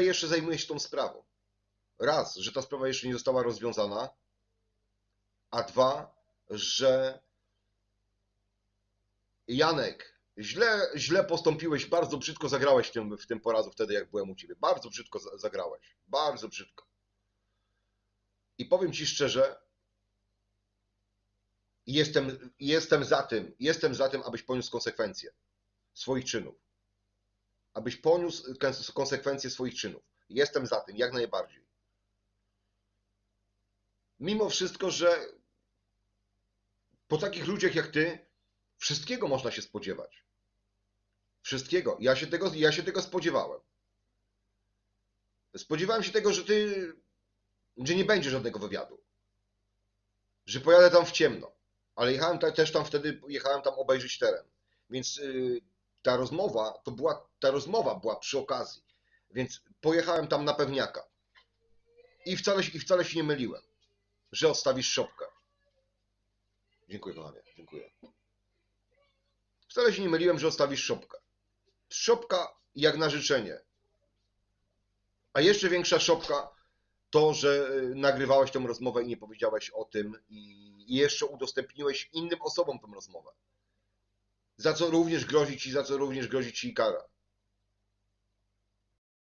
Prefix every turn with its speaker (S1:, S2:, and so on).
S1: jeszcze zajmuję się tą sprawą. Raz, że ta sprawa jeszcze nie została rozwiązana, a dwa, że Janek, źle, źle postąpiłeś, bardzo brzydko zagrałeś w tym, w tym porazu wtedy, jak byłem u ciebie. Bardzo brzydko za- zagrałeś. Bardzo brzydko. I powiem ci szczerze, jestem, jestem za tym, jestem za tym, abyś poniósł konsekwencje swoich czynów. Abyś poniósł kons- konsekwencje swoich czynów. Jestem za tym, jak najbardziej. Mimo wszystko, że po takich ludziach jak ty, wszystkiego można się spodziewać. Wszystkiego. Ja się tego, ja się tego spodziewałem. Spodziewałem się tego, że ty, że nie będzie żadnego wywiadu. Że pojadę tam w ciemno. Ale jechałem też tam wtedy, jechałem tam obejrzeć teren. Więc y, ta rozmowa, to była, ta rozmowa była przy okazji. Więc pojechałem tam na pewniaka. I wcale, I wcale się nie myliłem, że odstawisz szopkę. Dziękuję, kochanie, dziękuję. Wcale się nie myliłem, że odstawisz szopkę. Szopka jak na życzenie. A jeszcze większa szopka to, że y, nagrywałeś tę rozmowę i nie powiedziałeś o tym i jeszcze udostępniłeś innym osobom tę rozmowę. Za co również grozi ci, za co również grozi ci kara.